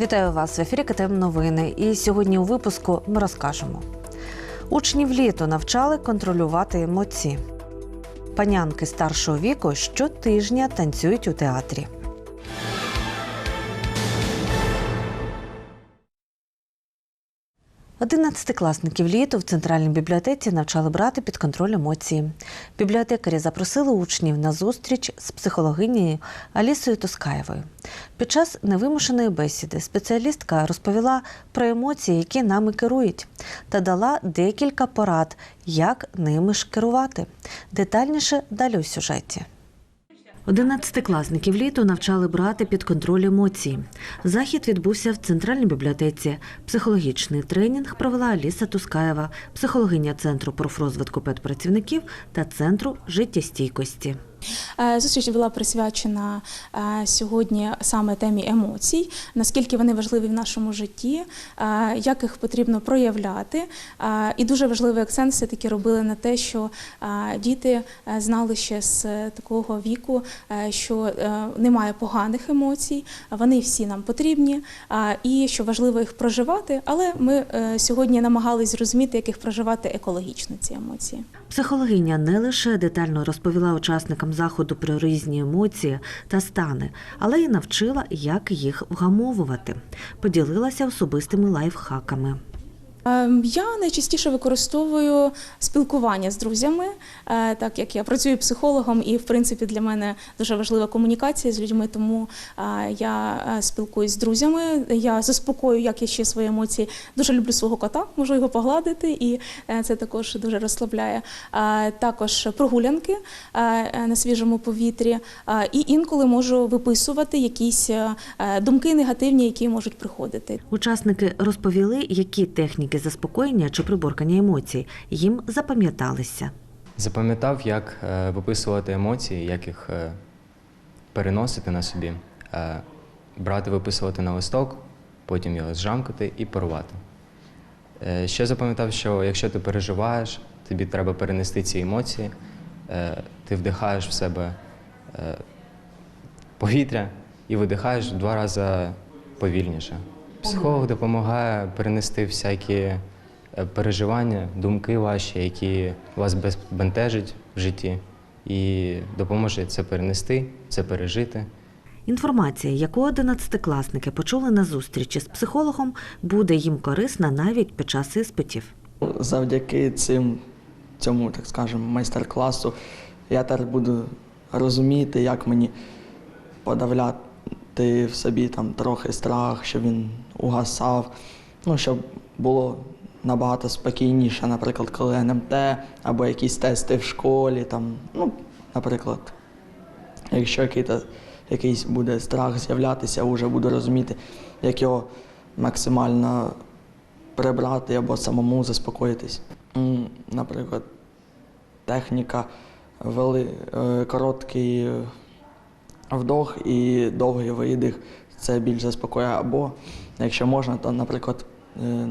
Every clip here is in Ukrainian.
Вітаю вас в ефірі КТМ Новини. І сьогодні у випуску ми розкажемо. Учнів літо навчали контролювати емоції. Панянки старшого віку щотижня танцюють у театрі. Одинадцятикласників літо в центральній бібліотеці навчали брати під контроль емоції. Бібліотекарі запросили учнів на зустріч з психологинею Алісою Тускаєвою. Під час невимушеної бесіди спеціалістка розповіла про емоції, які нами керують, та дала декілька порад, як ними ж керувати. Детальніше далі у сюжеті. Одинадцятикласників літо навчали брати під контроль емоції. Захід відбувся в центральній бібліотеці. Психологічний тренінг провела Аліса Тускаєва, психологиня центру профрозвитку педпрацівників та центру життєстійкості. Е, Зустріч була присвячена е, сьогодні саме темі емоцій, наскільки вони важливі в нашому житті, е, як їх потрібно проявляти. І дуже важливий акцент все таки робили на те, що діти знали ще з такого віку, що немає поганих емоцій, вони всі нам потрібні, і що важливо їх проживати. Але ми сьогодні намагались зрозуміти, як їх проживати екологічно ці емоції. Психологиня не лише детально розповіла учасникам заходу про різні емоції та стани, але й навчила, як їх вгамовувати. Поділилася особистими лайфхаками. Ем, Я найчастіше використовую спілкування з друзями, е, так як я працюю психологом, і в принципі для мене дуже важлива комунікація з людьми. Тому е, я е, спілкуюсь з друзями. Я заспокою, як я ще свої емоції. Дуже люблю свого кота, можу його погладити, і це також дуже розслабляє. Також прогулянки на свіжому повітрі, і інколи можу виписувати якісь думки негативні, які можуть приходити. Учасники розповіли, які техніки заспокоєння чи приборкання емоцій їм запам'яталися. Запам'ятав, як е, виписувати емоції, як їх е, переносити на собі, е, брати, виписувати на листок, потім його зжамкати і порвати. Ще запам'ятав, що якщо ти переживаєш, тобі треба перенести ці емоції, ти вдихаєш в себе повітря і видихаєш в два рази повільніше. Психолог допомагає перенести всякі е, переживання, думки ваші, які вас бентежать в житті, і допоможе це перенести, це пережити. Інформація, яку одинадцятикласники почули на зустрічі з психологом, буде їм корисна навіть під час іспитів. Завдяки цим, цьому, так скажемо, майстер-класу я тепер буду розуміти, як мені подавляти в собі там трохи страх, щоб він угасав, ну, щоб було набагато спокійніше, наприклад, коли НМТ або якісь тести в школі, там, ну, наприклад, якщо якийсь буде страх з'являтися, вже буду розуміти, як його максимально прибрати або самому заспокоїтись. Наприклад, техніка вели, е, короткий вдох і довгий видих. Це більш заспокоює. Або, якщо можна, то, наприклад, е,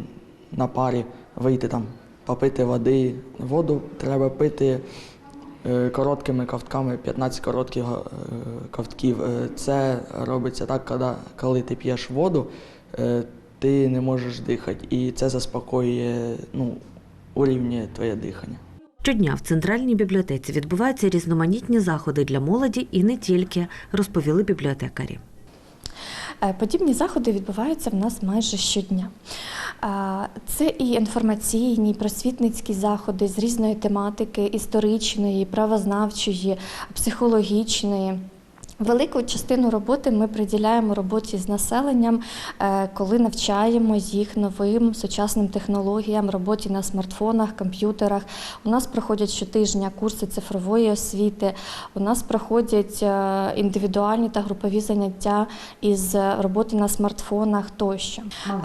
на парі вийти там, попити води. Воду треба пити е, короткими ковтками, 15 коротких е, ковтків. Це робиться так, коли, ти п'єш воду, ти не можеш дихати. І це заспокоює, ну, урівнює твоє дихання. Щодня в центральній бібліотеці відбуваються різноманітні заходи для молоді і не тільки, розповіли бібліотекарі. Е, Подібні заходи відбуваються в нас майже щодня. Е, Це і інформаційні, і просвітницькі заходи з різної тематики, історичної, правознавчої, психологічної. Велику частину роботи ми приділяємо роботі з населенням, е, коли навчаємо їх новим сучасним технологіям, роботі на смартфонах, комп'ютерах. У нас проходять щотижня курси цифрової освіти. У нас проходять е, індивідуальні та групові заняття із роботи на смартфонах тощо. Е,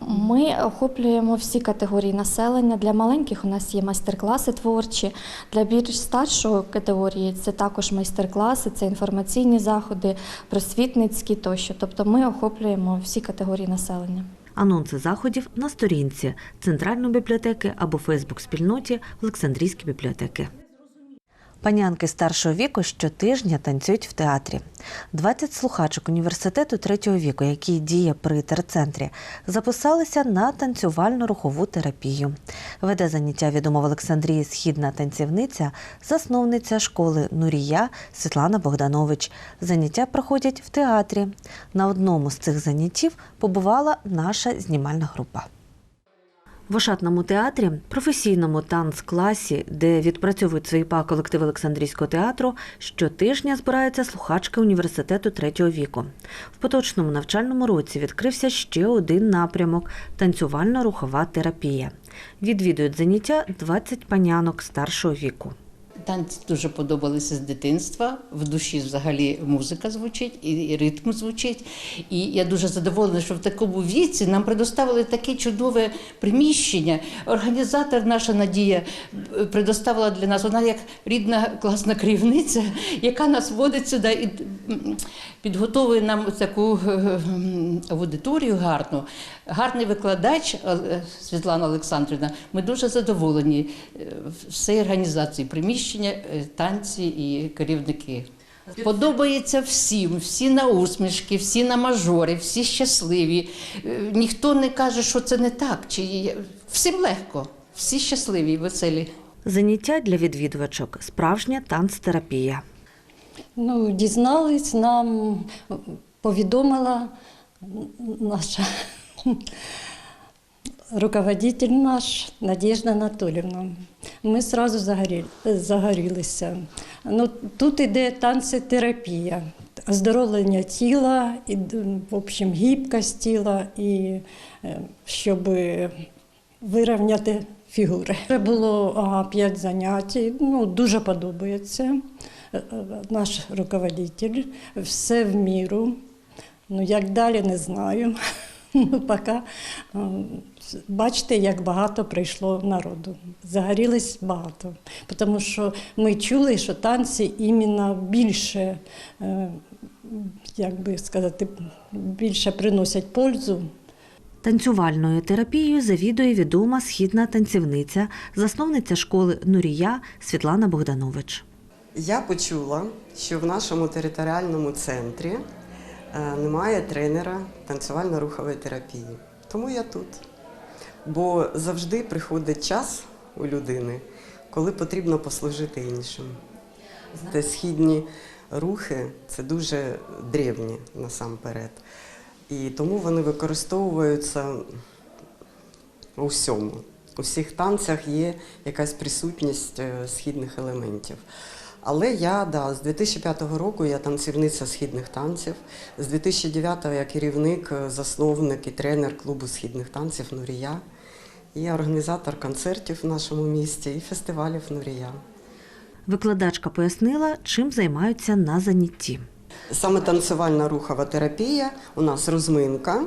Ми охоплюємо всі категорії населення. Для маленьких у нас є майстер-класи творчі, для більш старшої категорії це також майстер-класи, це інформаційні заходи, просвітницькі тощо. Тобто ми охоплюємо всі категорії населення. Анонси заходів на сторінці Центральної бібліотеки або Фейсбук-спільноті Олександрійської бібліотеки. Панянки старшого віку щотижня танцюють в театрі. 20 слухачок університету третього віку, який діє при терцентрі, записалися на танцювальну рухову терапію. Веде заняття відома в Олександрії східна танцівниця, засновниця школи Нурія Світлана Богданович. Заняття проходять в театрі. На одному з цих заняттів побувала наша знімальна група. В Ошатному театрі, професійному танцкласі, де відпрацьовують свої па колектив Олександрійського театру, щотижня збираються слухачки університету третього віку. В поточному навчальному році відкрився ще один напрямок танцювально-рухова терапія. Відвідують заняття 20 панянок старшого віку. Танці дуже подобалися з дитинства. В душі взагалі музика звучить і ритм звучить. І я дуже задоволена, що в такому віці нам предоставили таке чудове приміщення. Організатор наша Надія е, предоставила для нас. Вона як рідна класна керівниця, яка нас водить сюди і підготовує нам таку е, аудиторію гарну. Гарний викладач е, Світлана Олександрівна. Ми дуже задоволені е, всією організацією приміщення, е, танці і керівники. Подобається всім, всі на усмішки, всі на мажори, всі щасливі. Е, Ніхто не каже, що це не так. Чи всім легко, всі щасливі і веселі. Заняття для відвідувачок справжня танцтерапія. Ну, дізнались, нам повідомила наша руководитель наш Надежда Анатолівна. Ми одразу загорі, загорілися. Ну, тут іде танцетерапія, оздоровлення тіла, і, в общем, гібкость тіла, і е, щоб вирівняти фігури. Це було п'ять занять. Ну, дуже подобається. Е, е, Наш руководитель, все в міру. Ну, як далі, не знаю. Ну, поки бачите, як багато прийшло народу. Загорілись багато. Тому що ми чули, що танці іменно більше, е, як би сказати, більше приносять пользу. Танцювальною терапією завідує відома східна танцівниця, засновниця школи Нурія Світлана Богданович. Я почула, що в нашому територіальному центрі е, немає тренера танцювально-рухової терапії. Тому я тут. Бо завжди приходить час у людини, коли потрібно послужити іншим. Те східні рухи це дуже древні насамперед. І тому вони використовуються у всьому. У всіх танцях є якась присутність е, східних елементів. Але я да, з 2005 року я танцівниця східних танців. З 2009 я керівник, е, засновник і тренер клубу східних танців Нурія. І організатор концертів в нашому місті і фестивалів Нурія. Викладачка пояснила, чим займаються на занятті. Саме танцювальна рухова терапія, у нас розминка,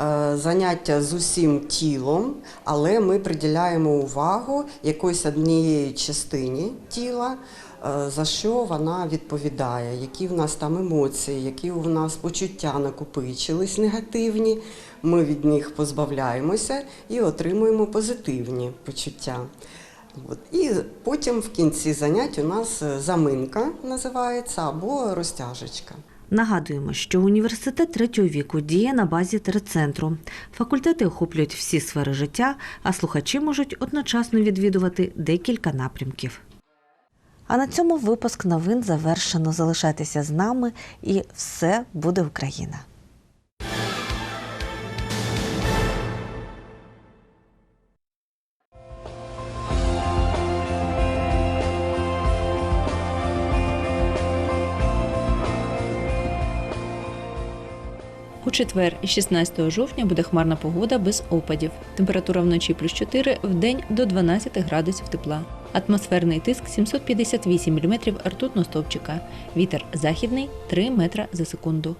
е, заняття з усім тілом, але ми приділяємо увагу якоїсь однієї частині тіла, за що вона відповідає, які в нас там емоції, які у нас почуття накопичились негативні. Ми від них позбавляємося і отримуємо позитивні почуття. От. І потім в кінці занять у нас е, заминка називається або розтяжечка. Нагадуємо, що університет третього віку діє на базі терцентру. Факультети охоплюють всі сфери життя, а слухачі можуть одночасно відвідувати декілька напрямків. А на цьому випуск новин завершено. Залишайтеся з нами і все буде Україна! У четвер, 16 жовтня, буде хмарна погода без опадів. Температура вночі плюс 4, в день до 12 градусів тепла. Атмосферний тиск 758 мм ртутного стовпчика. Вітер західний 3 метра за секунду.